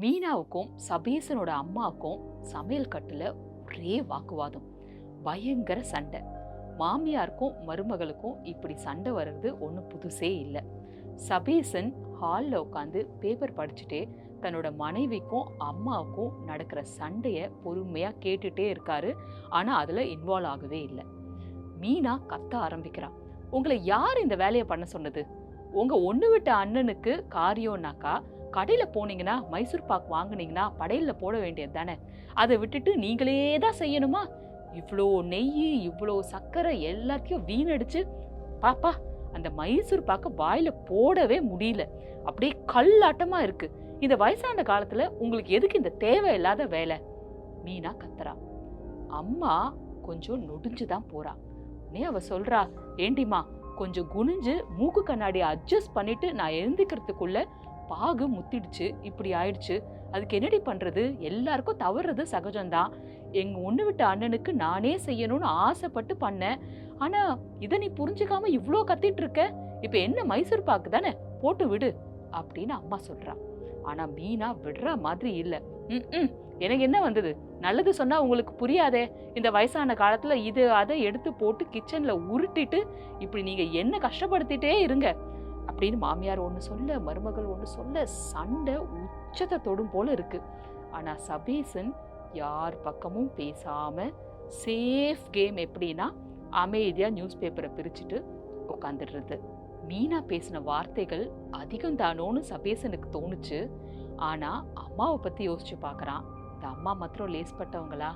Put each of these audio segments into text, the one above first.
மீனாவுக்கும் சபேசனோட அம்மாவுக்கும் சமையல் கட்டில் ஒரே வாக்குவாதம். பயங்கர சண்டை. மாமியாருக்கும் மருமகளுக்கும் இப்படி சண்டை வர்றது ஒன்றும் புதுசே இல்லை. சபேசன் ஹாலில் உட்காந்து பேப்பர் படிச்சுட்டே தன்னோட மனைவிக்கும் அம்மாவுக்கும் நடக்கிற சண்டையை பொறுமையாக கேட்டுட்டே இருக்காரு. ஆனால் அதில் இன்வால்வ் ஆகவே இல்லை. மீனா கத்த ஆரம்பிக்கிறான் உங்களை யார் இந்த வேலையை பண்ண சொன்னது? உங்கள் ஒன்று விட்ட அண்ணனுக்கு காரியம்னாக்கா கடையில் போனீங்கன்னா மைசூர் பாக் வாங்கினீங்கன்னா படையில் போட வேண்டியது தானே? அதை விட்டுட்டு நீங்களே தான் செய்யணுமா? இவ்வளோ நெய் இவ்வளோ சர்க்கரை எல்லாத்தையும் வீணடிச்சு பாப்பா அந்த மைசூர் பாக்க வாயில் போடவே முடியல. அப்படியே கல்லாட்டமாக இருக்கு. இந்த வயசான காலத்தில் உங்களுக்கு எதுக்கு இந்த தேவையில்லாத வேலை? மீனா கத்துறா. அம்மா கொஞ்சம் நொடிஞ்சு தான் போறா. உடனே அவ சொல்றா ஏண்டிமா கொஞ்சம் குனிஞ்சு மூக்கு கண்ணாடி அட்ஜஸ்ட் பண்ணிட்டு நான் எழுந்திக்கிறதுக்குள்ள பாகு முத்திடுச்சு இப்படி ஆயிடுச்சு. அதுக்கு என்னடி பண்றது? எல்லாருக்கும் தவறுறது சகஜம்தான். எங்க ஒண்ணு விட்ட அண்ணனுக்கு நானே செய்யணும்னு ஆசைப்பட்டு பண்ணேன். ஆனா இதை நீ புரிஞ்சுக்காம இவ்வளோ கத்திட்டு இருக்க? இப்ப என்ன மைசூர் பாக்கு தானே? போட்டு விடு அப்படின்னு அம்மா சொல்றா. ஆனா மீனா விடுற மாதிரி இல்ல. ம் எனக்கு என்ன வந்தது? நல்லது சொன்னா உங்களுக்கு புரியாதே. இந்த வயசான காலத்துல இது அதை எடுத்து போட்டு கிச்சன்ல உருட்டிட்டு இப்படி நீங்க என்ன கஷ்டப்படுத்திட்டே இருங்க. அப்படின்னு மாமியார் ஒன்று சொல்ல மருமகள் ஒன்று சொல்ல சண்டை உச்சத்தை தொடும் போல இருக்கு. ஆனால் சபீசன் யார் பக்கமும் பேசாம சேஃப் கேம் எப்படின்னா அமைதியாக நியூஸ் பேப்பரை பிரிச்சுட்டு உட்காந்துடுறது மீனா பேசின வார்த்தைகள் அதிகம் தானோன்னு சபேசனுக்கு தோணுச்சு. ஆனால் அம்மாவை பற்றி யோசிச்சு பார்க்குறான் இந்த அம்மா மாத்திரம் லேஸ்பட்டவங்களா?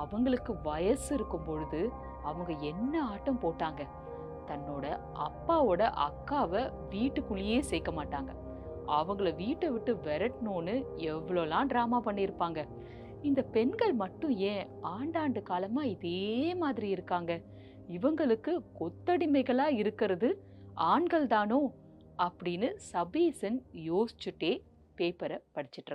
அவங்களுக்கு வயசு இருக்கும் பொழுது அவங்க என்ன ஆட்டம் போட்டாங்க? தன்னோட அப்பாவோட அக்காவை வீட்டுக்குள்ளேயே சேர்க்க மாட்டாங்க. அவங்கள வீட்டை விட்டு விரட்டணும்னு எவ்வளோலாம் ட்ராமா பண்ணியிருப்பாங்க. இந்த பெண்கள் மட்டும் ஏன் ஆண்டாண்டு காலமாக இதே மாதிரி இருக்காங்க? இவங்களுக்கு கொத்தடிமைகளாக இருக்கிறது ஆண்கள் தானோ? அப்படின்னு சபீசன் யோசிச்சுட்டே பேப்பரை படிச்சிட்டு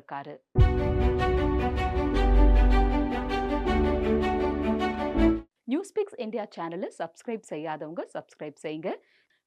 இந்தியா சேனலை சப்ஸ்கிரைப் செய்யாதவங்க சப்ஸ்கிரைப் செய்யுங்க.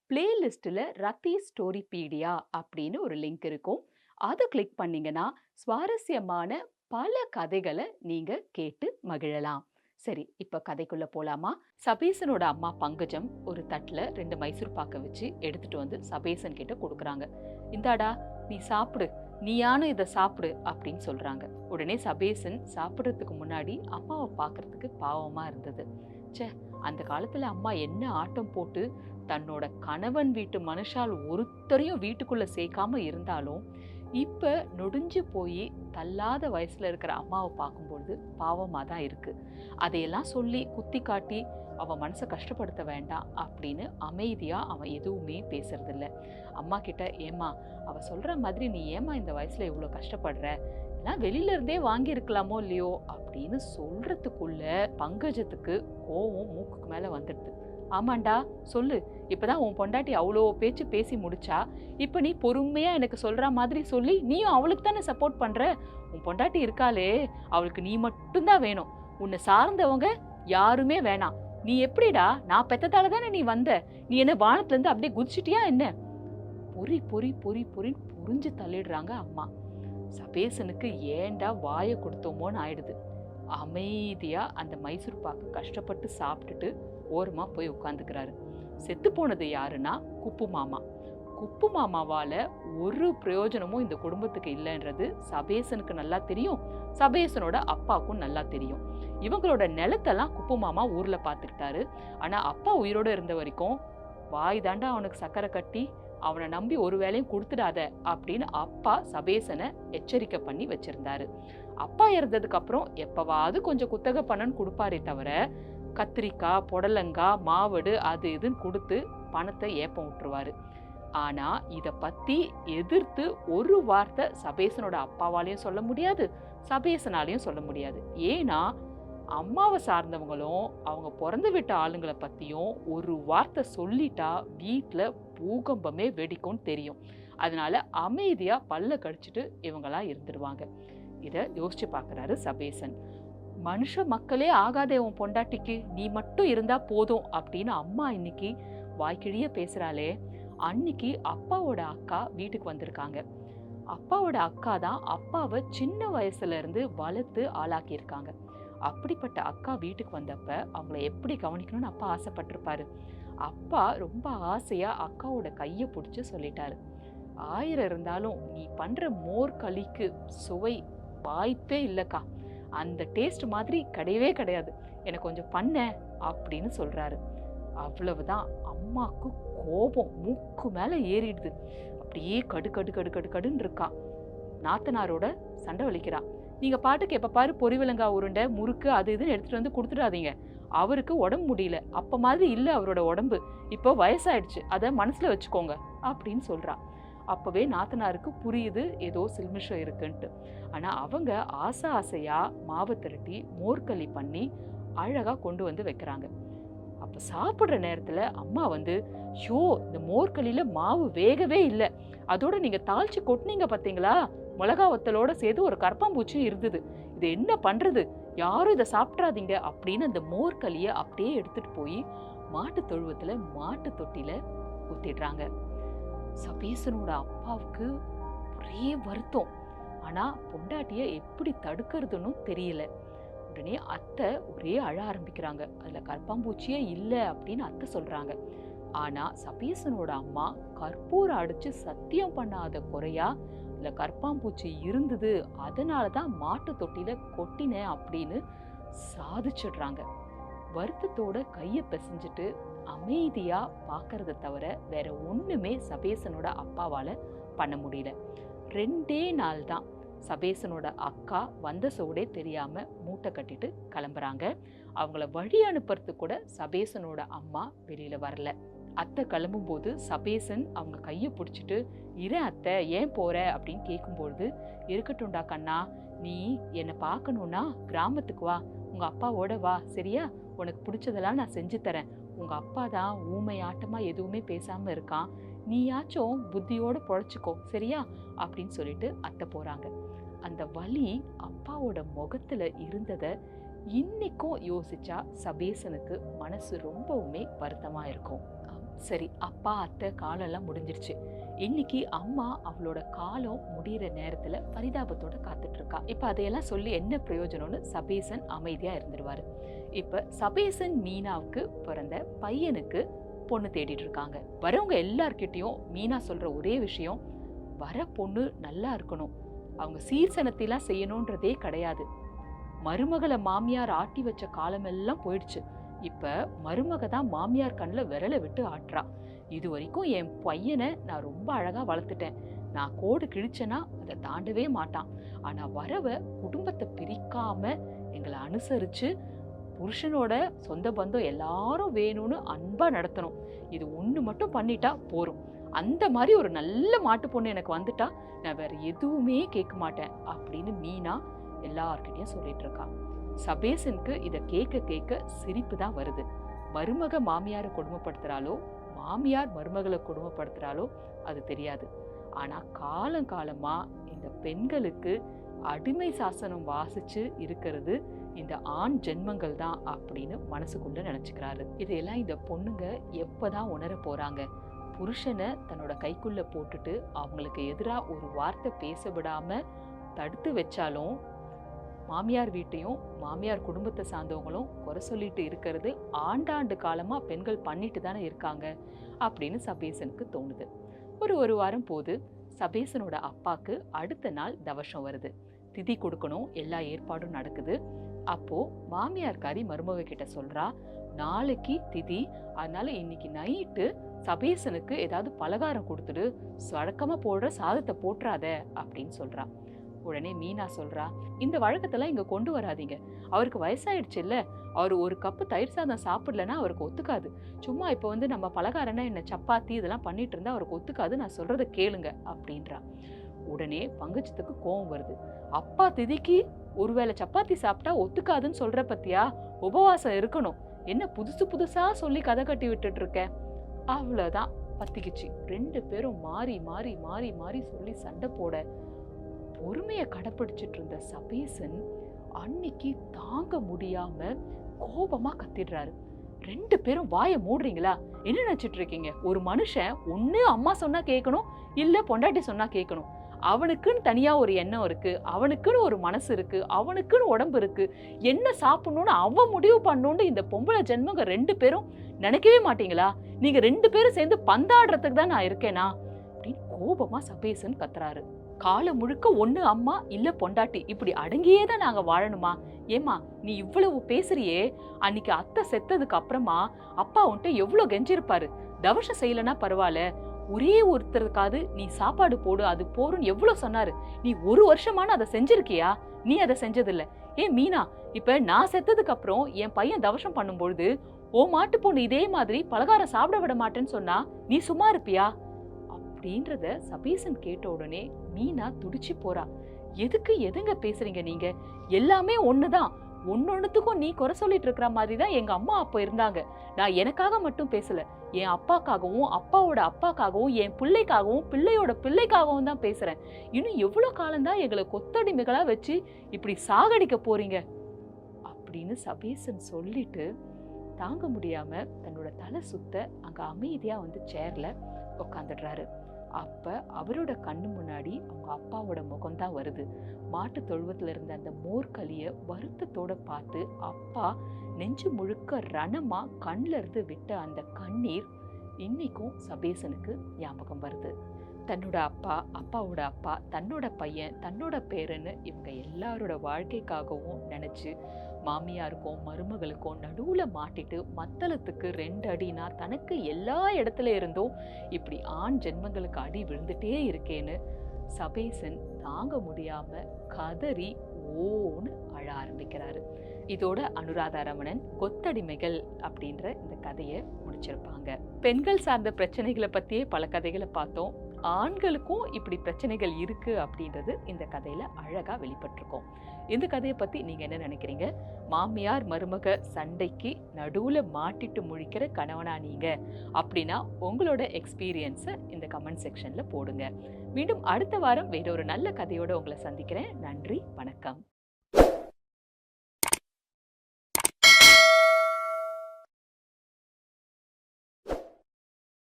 பிளேலிஸ்ட்டில் ரத்தி ஸ்டோரி பீடியா அப்படின்னு ஒரு லிங்க் இருக்கும். அதை கிளிக் பண்ணீங்கன்னா சுவாரஸ்யமான பல கதைகளை நீங்க கேட்டு மகிழலாம். சரி இப்ப கதைக்குள்ள போலாமா? சபேசனோட அம்மா பங்கஜம் ஒரு தட்டில் ரெண்டு மைசூர் பாக்க வச்சு எடுத்துட்டு வந்து சபேசன் கிட்ட கொடுக்குறாங்க. இந்தாடா நீ சாப்பிடு. நீயான இதை சாப்பிடு அப்படின்னு சொல்றாங்க. உடனே சபேசன் சாப்பிட்றதுக்கு முன்னாடி அம்மாவை பார்க்கறதுக்கு பாவமா இருந்தது. ச்சே அந்த காலத்துல அம்மா என்ன ஆட்டம் போட்டு தன்னோட கணவன் வீட்டு மனுஷால் ஒருத்தரையும் வீட்டுக்குள்ள சேர்க்காம இருந்தாலும் இப்ப நொடிஞ்சு போய் தள்ளாத வயசுல இருக்கிற அம்மாவை பார்க்கும்பொழுது பாவமா தான் இருக்கு. அதையெல்லாம் சொல்லி குத்தி காட்டி அவன் மனசை கஷ்டப்படுத்த வேண்டாம் அப்படின்னு அமைதியா அவன் எதுவுமே பேசுறதில்ல. அம்மா கிட்ட ஏம்மா அவ சொல்ற மாதிரி நீ ஏம்மா இந்த வயசுல இவ்வளோ கஷ்டப்படுற? எல்லாம் வெளியில இருந்தே வாங்கியிருக்கலாமோ இல்லையோ அப்படின்னு சொல்றதுக்குள்ள பங்கஜத்துக்கு கோவம் மூக்குக்கு மேல வந்துடுது. ஆமாண்டா சொல்லு. இப்பதான் உன் பொண்டாட்டி அவ்வளோ பேச்சு பேசி முடிச்சா இப்போ நீ பொறுமையா எனக்கு சொல்ற மாதிரி சொல்லி நீயும் அவளுக்கு தானே சப்போர்ட் பண்ற? உன் பொண்டாட்டி இருக்காளே அவளுக்கு நீ மட்டும்தான் வேணும். உன்னை சார்ந்தவங்க யாருமே வேணாம். நீ எப்படிடா? நான் பெத்ததால தானே நீ வந்த? நீ என்ன வானத்துல இருந்து அப்படியே குதிச்சிட்டியா என்ன? பொறி பொறி பொறி பொறின்னு புரிஞ்சு தள்ளிடுறாங்க அம்மா. சபேசனுக்கு ஏன்டா வாயை கொடுத்தோமோன்னு ஆயிடுது. அமைதியா அந்த மைசூர் பாக்கு கஷ்டப்பட்டு சாப்பிட்டுட்டு ஓரமா போய் உட்காந்துக்கிறாரு. செத்து போனது யாருன்னா குப்பு மாமா. குப்பு மாமாவால ஒரு பிரயோஜனமும் இந்த குடும்பத்துக்கு இல்லைன்றது சபேசனுக்கு நல்லா தெரியும். சபேசனோட அப்பாவுக்கும் நல்லா தெரியும். இவங்களோட நிலத்தெல்லாம் குப்பு மாமா ஊர்ல பார்த்துக்கிட்டாரு ஆனா அப்பா உயிரோட இருந்த வரைக்கும் வாய் தாண்டா அவனுக்கு சக்கரை கட்டி அவனை நம்பி ஒரு வேலையும் கொடுத்துடாத அப்படின்னு அப்பா சபேசனை எச்சரிக்கை பண்ணி வச்சிருந்தாரு. அப்பா இறந்ததுக்கு அப்புறம் எப்பவாவது கொஞ்சம் குத்தகை பணம் கொடுப்பாரே தவிர கத்திரிக்காய் புடலங்காய் மாவடு அது இதுன்னு கொடுத்து பணத்தை ஏப்பம் விட்டுருவாரு. ஆனா இத பத்தி எதிர்த்து ஒரு வார்த்தை சபேசனோட அப்பாவாலையும் சொல்ல முடியாது சபேசனாலையும் சொல்ல முடியாது. ஏன்னா அம்மாவை சார்ந்தவங்களும் அவங்க பிறந்து விட்ட ஆளுங்களை பற்றியும் ஒரு வார்த்தை சொல்லிட்டா வீட்டில் பூகம்பமே வெடிக்கும்னு தெரியும். அதனால அமைதியாக பல்ல கடிச்சிட்டு இவங்களாம் இருந்துருவாங்க. இதை யோசிச்சு பார்க்குறாரு சபேசன். மனுஷ மக்களே ஆகாதே உன் பொண்டாட்டிக்கு. நீ மட்டும் இருந்தால் போதும் அப்படின்னு அம்மா இன்னைக்கு வாய்க்கிழிய பேசுகிறாளே அன்னைக்கு அப்பாவோட அக்கா வீட்டுக்கு வந்திருக்காங்க. அப்பாவோட அக்கா தான் அப்பாவை சின்ன வயசுலேருந்து வளர்த்து ஆளாக்கியிருக்காங்க. அப்படிப்பட்ட அக்கா வீட்டுக்கு வந்தப்ப அவங்கள எப்படி கவனிக்கணும்னு அப்பா ஆசைப்பட்டிருப்பாரு. அப்பா ரொம்ப ஆசையா அக்காவோட கையை பிடிச்சி சொல்லிட்டாரு. ஆயிரம் இருந்தாலும் நீ பண்ற மோர் களிக்கு சுவை வாய்ப்பே இல்லைக்கா. அந்த டேஸ்ட் மாதிரி கிடையவே கிடையாது. எனக்கு கொஞ்சம் பண்ண அப்படின்னு சொல்றாரு. அவ்வளவுதான். அம்மாக்கு கோபம் மூக்கு மேல ஏறிடுது. அப்படியே கடு கடு கடு கடு கடுன்னு இருக்கா. நாத்தனாரோட சண்டை வலிக்கிறா. நீங்கள் பாட்டுக்கு எப்போ பாரு பொறிவிலங்கா உருண்டை முறுக்கு அது இதுன்னு எடுத்துட்டு வந்து கொடுத்துடாதீங்க. அவருக்கு உடம்பு முடியல. அப்போ மாதிரி இல்லை அவரோட உடம்பு. இப்போ வயசாயிடுச்சு. அதை மனசில் வச்சுக்கோங்க அப்படின்னு சொல்கிறா அப்போவே நாத்தனாருக்கு புரியுது. ஏதோ சில்மிஷம் இருக்குன்ட்டு. ஆனால் அவங்க ஆசை ஆசையாக மாவை திரட்டி மோர்களி பண்ணி அழகாக கொண்டு வந்து வைக்கிறாங்க. அப்போ சாப்பிட்ற நேரத்தில் அம்மா வந்து ஷோ இந்த மோர்களியில் மாவு வேகவே இல்லை. அதோட நீங்கள் தாழ்ச்சி கொட்டினீங்க பார்த்தீங்களா மிளகா வத்தலோட சேர்த்து ஒரு கரப்பாம்பூச்சியும் இருந்தது. இது என்ன பண்றது? யாரும் இதை சாப்பிட்றாதீங்க அப்படின்னு அந்த மோர்களியை அப்படியே எடுத்துட்டு போய் மாட்டு தொழுவத்துல மாட்டு தொட்டில ஊத்திடுறாங்க. சபீசனோட அப்பாவுக்கு ஒரே வருத்தம். ஆனா பொண்டாட்டிய எப்படி தடுக்கிறதுன்னு தெரியல. உடனே அத்தை ஒரே அழ ஆரம்பிக்கிறாங்க. அதுல கற்பாம்பூச்சியே இல்லை அப்படின்னு அத்தை சொல்றாங்க. ஆனா சபீசனோட அம்மா கற்பூரம் அடிச்சு சத்தியம் பண்ணாத குறையா இதில் கற்பாம்பூச்சி இருந்தது அதனால தான் மாட்டு தொட்டியில் கொட்டினேன் அப்படின்னு சாதிச்சிடுறாங்க. வருத்தத்தோட கையை பிசைஞ்சிட்டு அமைதியா பார்க்கறத தவிர வேற ஒண்ணுமே சபேசனோட அப்பாவால பண்ண முடியல. ரெண்டே நாள் தான் சபேசனோட அக்கா வந்த சோடே தெரியாம மூட்டை கட்டிட்டு கிளம்புறாங்க. அவங்கள வழி அனுப்புறதுக்கு கூட சபேசனோட அம்மா வெளியில வரல. அத்தை கிளம்பும்போது சபேசன் அவங்க கையை பிடிச்சிட்டு இரு அத்தை ஏன் போகிற அப்படின்னு கேட்கும்பொழுது இருக்கட்டும்டா கண்ணா நீ என்னை பார்க்கணுன்னா கிராமத்துக்கு வா உங்கள் அப்பாவோட வா சரியா? உனக்கு பிடிச்சதெல்லாம் நான் செஞ்சு தரேன். உங்கள் அப்பா தான் ஊமையாட்டமா எதுவுமே பேசாமல் இருக்கான். நீயாச்சும் புத்தியோட பொழைச்சிக்கோ சரியா? அப்படின்னு சொல்லிட்டு அத்தை போகிறாங்க அந்த வலி அப்பாவோட முகத்தில் இருந்ததை இன்னைக்கும் யோசிச்சா சபேசனுக்கு மனசு ரொம்பவுமே வருத்தமா இருக்கும். சரி அப்பா அத்தை காலெல்லாம் முடிஞ்சிருச்சு. இன்னைக்கு அம்மா அவளோட காலம் முடிகிற நேரத்துல பரிதாபத்தோட காத்துட்டு இருக்கா இப்ப அதையெல்லாம் சொல்லி என்ன பிரயோஜனம்னு சபேசன் அமைதியா இருந்துருவாரு. இப்ப சபேசன் மீனாவுக்கு பிறந்த பையனுக்கு பொண்ணு தேடிட்டு இருக்காங்க வரவங்க எல்லார்கிட்டேயும் மீனா சொல்ற ஒரே விஷயம் வர பொண்ணு நல்லா இருக்கணும். அவங்க சீர்சனத்தைலாம் செய்யணுன்றதே கிடையாது. மருமகளை மாமியார் ஆட்டி வச்ச காலமெல்லாம் போயிடுச்சு. இப்ப மருமக தான் மாமியார் கண்ணில் விரலை விட்டு ஆட்டுறா இது வரைக்கும் என் பையனை நான் ரொம்ப அழகா வளர்த்துட்டேன். நான் கோடு கிழிச்சேன்னா அதை தாண்டவே மாட்டான். ஆனா வரவ குடும்பத்தை பிரிக்காம எங்களை அனுசரிச்சு புருஷனோட சொந்த பந்தம் எல்லாரும் வேணும்னு அன்பா நடத்தணும். இது ஒண்ணு மட்டும் பண்ணிட்டா போரும் அந்த மாதிரி ஒரு நல்ல மாட்டு பொண்ணு எனக்கு வந்துட்டா நான் வேற எதுவுமே கேட்க மாட்டேன். அப்படின்னு மீனா எல்லார்கிட்டையும் சொல்லிட்டு இருக்கா சபேசனுக்கு இதை கேட்க கேட்க சிரிப்பு தான் வருது. மருமக மாமியாரை கொடுமைப்படுத்துகிறாலோ மாமியார் மருமகளை கொடுமைப்படுத்துகிறாலோ அது தெரியாது. ஆனால் காலங்காலமாக இந்த பெண்களுக்கு அடிமை சாசனம் வாசிச்சு இருக்கிறது இந்த ஆண் ஜென்மங்கள் தான் அப்படின்னு மனசுக்குள்ள நினச்சிக்கிறாரு. இதையெல்லாம் இந்த பொண்ணுங்க எப்பதான் உணர போகிறாங்க புருஷனை தன்னோட கைக்குள்ளே போட்டுட்டு அவங்களுக்கு எதிராக ஒரு வார்த்தை பேச விடாமல் தடுத்து வச்சாலும் மாமியார் வீட்டையும் மாமியார் குடும்பத்தை சார்ந்தவங்களும் குறை சொல்லிட்டு இருக்கிறது ஆண்டாண்டு காலமாக பெண்கள் பண்ணிட்டு தானே இருக்காங்க அப்படின்னு சபேசனுக்கு தோணுது. ஒரு ஒரு வாரம் போது சபேசனோட அப்பாக்கு அடுத்த நாள் தவசம் வருது. திதி கொடுக்கணும் எல்லா ஏற்பாடும் நடக்குது. அப்போ மாமியார்காரி மருமக கிட்ட சொல்றா நாளைக்கு திதி அதனால இன்னைக்கு நைட்டு சபேசனுக்கு ஏதாவது பலகாரம் கொடுத்துடு வழக்கமாக போடுற சாதத்தை போட்டுறாத அப்படின்னு சொல்றா. உடனே மீனா சொல்றா இந்த வழக்கத்தெல்லாம் இங்க கொண்டு வராதீங்க. அவருக்கு வயசாயிடுச்சு இல்ல அவர் ஒரு கப்பு தயிர் சாதம் சாப்பிடலன்னா அவருக்கு ஒத்துக்காது. சும்மா இப்போ வந்து நம்ம பலகாரம்னா என்ன சப்பாத்தி இதெல்லாம் பண்ணிட்டு இருந்தா அவருக்கு ஒத்துக்காது நான் சொல்றத கேளுங்க அப்படின்றா. உடனே பங்குச்சத்துக்கு கோவம் வருது. அப்பா திதிக்கு ஒருவேளை சப்பாத்தி சாப்பிட்டா ஒத்துக்காதுன்னு சொல்ற பத்தியா? உபவாசம் இருக்கணும். என்ன புதுசு புதுசா சொல்லி கதை கட்டி விட்டுட்டு இருக்க? அவ்வளவுதான். பத்திக்கிச்சு. ரெண்டு பேரும் மாறி மாறி மாறி மாறி சொல்லி சண்டை போட பொறுமையை கடைப்பிடிச்சிட்டு இருந்த சபேசன் அன்னைக்கு தாங்க முடியாம கோபமா கத்திடுறாரு. ரெண்டு பேரும் வாயை மூடுறீங்களா? என்ன நினைச்சிட்டு இருக்கீங்க? ஒரு மனுஷன் ஒண்ணு அம்மா சொன்னா கேட்கணும் இல்ல பொண்டாட்டி சொன்னா கேட்கணும் அவனுக்குன்னு தனியா ஒரு எண்ணம் இருக்கு அவனுக்குன்னு ஒரு மனசு இருக்கு அவனுக்குன்னு உடம்பு இருக்கு. என்ன சாப்பிடணும்னு அவன் முடிவு பண்ணணும்னு இந்த பொம்பளை ஜென்மங்க ரெண்டு பேரும் நினைக்கவே மாட்டீங்களா? நீங்க ரெண்டு பேரும் சேர்ந்து பந்தாடுறதுக்கு தான் நான் இருக்கேனா? அப்படின்னு கோபமா சபேசன் கத்துறாரு. காலம் முழுக்க ஒண்ணு அம்மா இல்ல பொண்டாட்டி. இப்படி அடங்கியே தான் நாங்க வாழணுமா? ஏமா நீ இவ்வளவு பேசுறியே. அன்னைக்கு அத்தை செத்ததுக்கு அப்புறமா அப்பா உன்ட்ட எவ்வளவு கெஞ்சிருப்பாரு? தவசம் செய்யலனா பரவாயில்ல. ஒரே ஒருத்தருக்காவது நீ சாப்பாடு போடு அது போறும்னு எவ்வளவு சொன்னாரு. நீ ஒரு வருஷமான அதை செஞ்சிருக்கியா? நீ அதை செஞ்சதில்ல. ஏன் மீனா இப்ப நான் செத்ததுக்கு அப்புறம் என் பையன் தவசம் பண்ணும்பொழுது ஓ மாட்டு பொண்ணு இதே மாதிரி பலகாரம் சாப்பிட விட மாட்டேன்னு சொன்னா நீ சும்மா இருப்பியா? அப்படின்றத சபீசன் கேட்ட உடனே மீனா துடிச்சு போறா. எதுக்கு எதுங்க பேசுறீங்க நீங்க? எல்லாமே ஒண்ணுதான். ஒன்னொன்னுத்துக்கும் நீ குறை சொல்லிட்டு இருக்கிற மாதிரி தான் எங்க அம்மா அப்போ இருந்தாங்க. நான் எனக்காக மட்டும் பேசல. என் அப்பாக்காகவும் அப்பாவோட அப்பாக்காகவும் என் பிள்ளைக்காகவும் பிள்ளையோட பிள்ளைக்காகவும் தான் பேசுறேன். இன்னும் எவ்வளோ காலம்தான் எங்களை கொத்தடிமைகளா வச்சு இப்படி சாகடிக்க போறீங்க? அப்படின்னு சபேசன் சொல்லிட்டு தாங்க முடியாம தன்னோட தலை சுத்த அங்க அமைதியா வந்து சேர்ல உட்காந்துடுறாரு அப்ப அவரோட கண்ணு முன்னாடி அவங்க அப்பாவோட முகம்தான் வருது. மாட்டு தொழுவத்துல இருந்த அந்த மோர்களிய வருத்தத்தோட பார்த்து அப்பா நெஞ்சு முழுக்க ரணமா கண்ல இருந்து விட்ட அந்த கண்ணீர் இன்னைக்கும் சபேசனுக்கு ஞாபகம் வருது. தன்னோட அப்பா அப்பாவோட அப்பா தன்னோட பையன் தன்னோட பேரன்னு இவங்க எல்லாரோட வாழ்க்கைக்காகவும் நினைச்சு மாமியாருக்கும் மருமகளுக்கும் நடுவில் மாட்டிட்டு மத்தளத்துக்கு ரெண்டு அடினா தனக்கு எல்லா இடத்துல இருந்தும் இப்படி ஆண் ஜென்மங்களுக்கு அடி விழுந்துட்டே இருக்கேன்னு சபேசன் தாங்க முடியாம கதறி ஓன்னு அழ ஆரம்பிக்கிறாரு. இதோட அனுராதா ரமணன் கொத்தடிமைகள் அப்படின்ற இந்த கதையை முடிச்சிருப்பாங்க. பெண்கள் சார்ந்த பிரச்சனைகளை பத்தியே பல கதைகளை பார்த்தோம். ஆண்களுக்கும் இப்படி பிரச்சனைகள் இருக்கு அப்படின்றது இந்த கதையில அழகா வெளிப்பட்டிருக்கும். இந்த கதையை பத்தி நீங்க என்ன நினைக்கிறீங்க? மாமியார் மருமக சண்டைக்கு நடுவுல மாட்டிட்டு முழிக்கிற கணவனா நீங்க? அப்படின்னா உங்களோட எக்ஸ்பீரியன்ஸை இந்த கமெண்ட் செக்ஷன்ல போடுங்க. மீண்டும் அடுத்த வாரம் வேற ஒரு நல்ல கதையோட உங்களை சந்திக்கிறேன். நன்றி வணக்கம்.